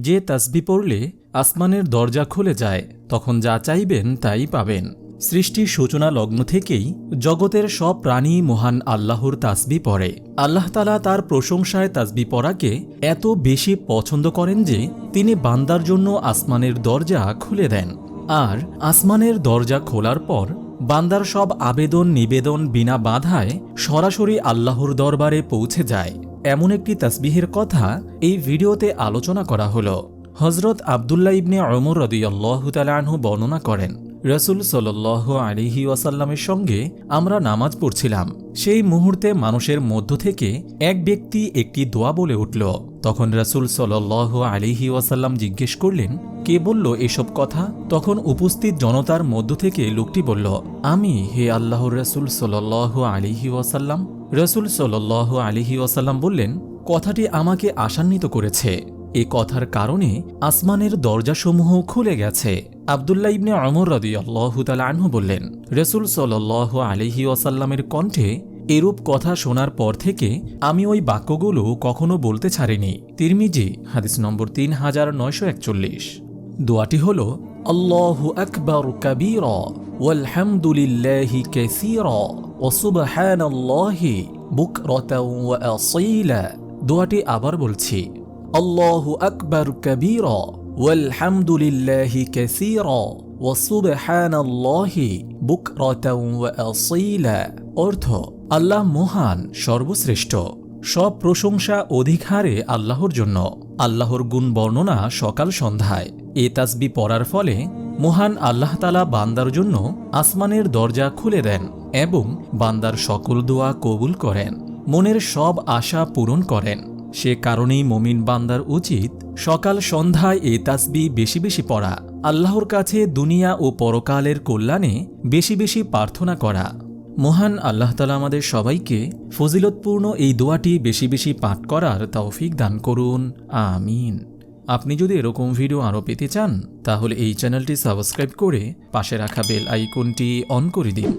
যে তাসবি পড়লে আসমানের দরজা খুলে যায়, তখন যা চাইবেন তাই পাবেন। সৃষ্টির সূচনা লগ্ন থেকেই জগতের সব প্রাণী মহান আল্লাহর তাসবি পড়ে। আল্লাহ তালা তার প্রশংসায় তাসবি পড়াকে এত বেশি পছন্দ করেন যে তিনি বান্দার জন্য আসমানের দরজা খুলে দেন। আর আসমানের দরজা খোলার পর বান্দার সব আবেদন নিবেদন বিনা বাধায় সরাসরি আল্লাহর দরবারে পৌঁছে যায়। এমন একটি তসবিহের কথা এই ভিডিওতে আলোচনা করা হল। হজরত আবদুল্লা ইবনে অমর রদিয়াল্লাহ তালাহু বর্ণনা করেন, রসুল সোল্লাহ আলিহি ওয়াসাল্লামের সঙ্গে আমরা নামাজ পড়ছিলাম। সেই মুহূর্তে মানুষের মধ্য থেকে এক ব্যক্তি একটি দোয়া বলে উঠল। তখন রসুল সাল্লাহ আলিহি ওয়াসাল্লাম জিজ্ঞেস করলেন, কে বলল এসব কথা? তখন উপস্থিত জনতার মধ্য থেকে লোকটি বলল, আমি হে আল্লাহর রসুল সাল্লাহ আলিহি ওয়াসাল্লাম। রসুল সাল্লাহ আলিহি ওয়াসাল্লাম বললেন, কথাটি আমাকে আশান্বিত করেছে। এ কথার কারণে আসমানের দরজাসমূহ খুলে গেছে। আবদুল্লাহ ইবনে অমর রদি আল্লাহ বললেন, রসুল সাল্লাহ আলিহি ওয়াসাল্লামের কণ্ঠে এরূপ কথা শোনার পর থেকে আমি ওই বাক্যগুলো কখনো বলতে ছাড়িনি। তিরমিজি, হাদিস নম্বর তিন হাজার নয়শো একচল্লিশ। দোয়াটি হল, আল্লাহু আকবর কবীর ওয়ালহামদুলিল্লাহি কাসীরা ওয়া সুবহানাল্লাহি বুকরাতাও ওয়া আসীলা। দোয়াটি আবার বলছি, আল্লাহু আকবর কবীর ওয়ালহামদুলিল্লাহি কাসীরা ওয়া সুবহানাল্লাহি বুকরাতাও ওয়া আসীলা অর্থ, আল্লাহ মহান, সর্বশ্রেষ্ঠ। সব প্রশংসা অধিকারে আল্লাহর জন্য। আল্লাহর গুণ বর্ণনা সকাল সন্ধ্যায়। এ তাসবি পড়ার ফলে মহান আল্লাহ তালা বান্দার জন্য আসমানের দরজা খুলে দেন এবং বান্দার সকল দোয়া কবুল করেন। মনের সব আশা পূরণ করেন। সে কারণেই মমিন বান্দার উচিত সকাল সন্ধ্যায় এ তাসবি বেশি বেশি পড়া, আল্লাহর কাছে দুনিয়া ও পরকালের কল্যাণে বেশি বেশি প্রার্থনা করা। মহান আল্লাহ তালা আমাদের সবাইকে ফজিলতপূর্ণ এই দোয়াটি বেশি বেশি পাঠ করার তৌফিক দান করুন। আমিন। আপনি যদি এরকম ভিডিও আরও পেতে চান, তাহলে এই চ্যানেলটি সাবস্ক্রাইব করে পাশে রাখা বেল আইকনটি অন করে দিন।